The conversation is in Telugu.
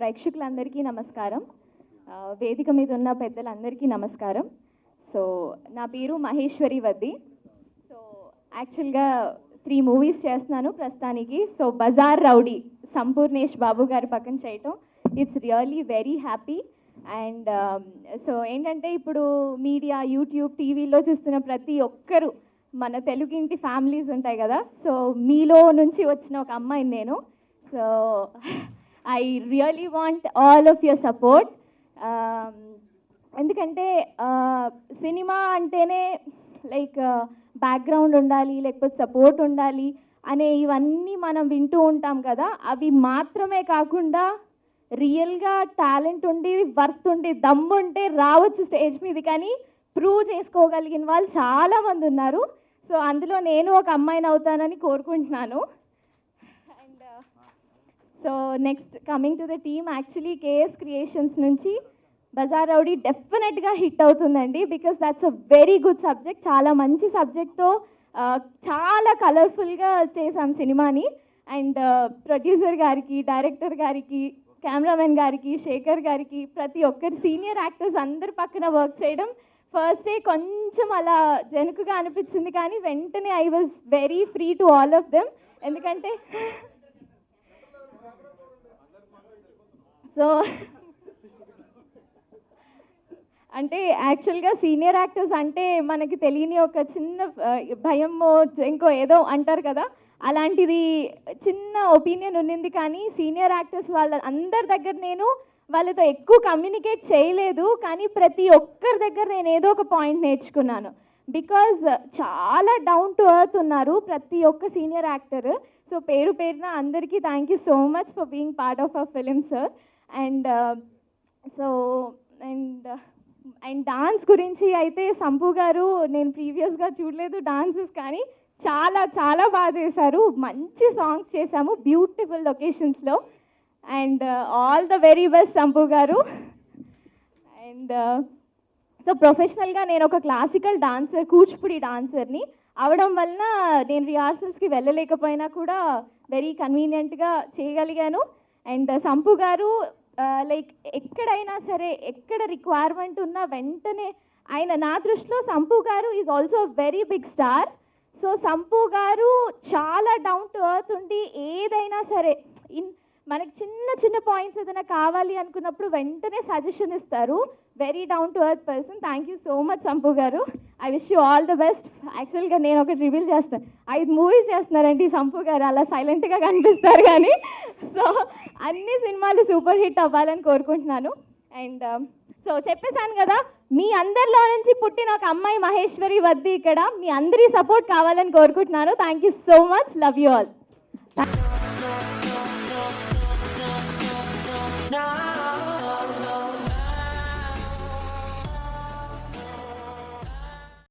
ప్రేక్షకులందరికీ నమస్కారం. వేదిక మీద ఉన్న పెద్దలందరికీ నమస్కారం. సో నా పేరు మహేశ్వరి వద్ది. సో యాక్చువల్గా త్రీ మూవీస్ చేస్తున్నాను ప్రస్తుతానికి. సో బజార్ రౌడీ సంపూర్ణేష్ బాబు గారి పక్కన చేయటం. It's really very happy and so ఏంటంటే ఇప్పుడు మీడియా యూట్యూబ్ టీవీలో చూస్తున్న ప్రతి ఒక్కరూ మన తెలుగు ఇంటి ఫ్యామిలీస్ ఉంటాయి కదా. సో మీలో నుంచి వచ్చిన ఒక అమ్మాయిని నేను. So I really want all of your support ఎందుకంటే సినిమా అంటేనే లైక్ బ్యాక్గ్రౌండ్ ఉండాలి లేకపోతే సపోర్ట్ ఉండాలి అనే ఇవన్నీ మనం వింటూ ఉంటాం కదా అవి మాత్రమే కాకుండా రియల్గా టాలెంట్ ఉండి వర్త్ ఉండి దమ్ము ఉంటే రావచ్చు స్టేజ్ మీద కానీ ప్రూవ్ చేసుకోగలిగిన వాళ్ళు చాలామంది ఉన్నారు. సో అందులో నేను ఒక అమ్మాయిని అవుతానని కోరుకుంటున్నాను. So next coming to the team actually KS creations నుంచి బజార్ రౌడీ డెఫినెట్గా హిట్ అవుతుందండి because that's a very good subject చాలా మంచి సబ్జెక్ట్తో చాలా కలర్ఫుల్గా చేసాం సినిమాని. అండ్ ప్రొడ్యూసర్ గారికి డైరెక్టర్ గారికి కెమెరామెన్ గారికి శేఖర్ గారికి ప్రతి ఒక్కరు సీనియర్ యాక్టర్స్ అందరి పక్కన వర్క్ చేయడం ఫస్ట్ డే కొంచెం అలా జనుకుగా అనిపించింది కానీ వెంటనే I was very free to all of them ఎందుకంటే సో అంటే యాక్చువల్గా సీనియర్ యాక్టర్స్ అంటే మనకి తెలియని ఒక చిన్న ఆ, భయమో ఇంకో ఏదో అంటారు కదా అలాంటిది చిన్న ఒపీనియన్ ఉన్నింది కానీ సీనియర్ యాక్టర్స్ వాళ్ళ అందరి దగ్గర నేను వాళ్ళతో ఎక్కువ కమ్యూనికేట్ చేయలేదు కానీ ప్రతి ఒక్కరి దగ్గర నేను ఏదో ఒక పాయింట్ నేర్చుకున్నాను. బికాజ్ చాలా డౌన్ టు ఎర్త్ ఉన్నారు ప్రతి ఒక్క సీనియర్ యాక్టర్ సో పేరు పేరున అందరికీ thank you so much for being part of a film sir and so and and dance గురించి అయితే సంపు గారు నేను ప్రీవియస్గా చూడలేదు డాన్సెస్ కానీ చాలా చాలా బాగా చేశారు. మంచి సాంగ్స్ చేశాము beautiful లొకేషన్స్లో. And all the very best Sampu garu. And so ప్రొఫెషనల్గా నేను ఒక క్లాసికల్ డాన్సర్ కూచిపూడి డాన్సర్ని. అవడం వలన నేను రిహార్సల్స్కి వెళ్ళలేకపోయినా కూడా వెరీ కన్వీనియంట్గా చేయగలిగాను. అండ్ సంపు గారు లైక్ ఎక్కడైనా సరే ఎక్కడ రిక్వైర్మెంట్ ఉన్నా వెంటనే ఆయన నా దృష్టిలో Sampu garu is also very big star so Sampu garu చాలా డౌన్ టు ఎర్త్ ఉండి ఏదైనా సరే ఇన్ మనకి చిన్న చిన్న పాయింట్స్ ఏదైనా కావాలి అనుకున్నప్పుడు వెంటనే సజెషన్ ఇస్తారు. Very down to earth person thank you so much Sampu garu. I wish you all the best యాక్చువల్గా నేను ఒకటి రివీల్ చేస్తాను. ఐదు మూవీస్ చేస్తున్నారండి సంపు గారు. అలా సైలెంట్గా కనిపిస్తారు కానీ. సో అన్ని సినిమాలు సూపర్ హిట్ అవ్వాలని కోరుకుంటున్నాను. అండ్ సో um, చెప్పేశాను కదా మీ అందరిలో నుంచి పుట్టిన ఒక అమ్మాయి మహేశ్వరి వద్ది ఇక్కడ. మీ అందరి సపోర్ట్ కావాలని కోరుకుంటున్నాను. Thank you so much love you all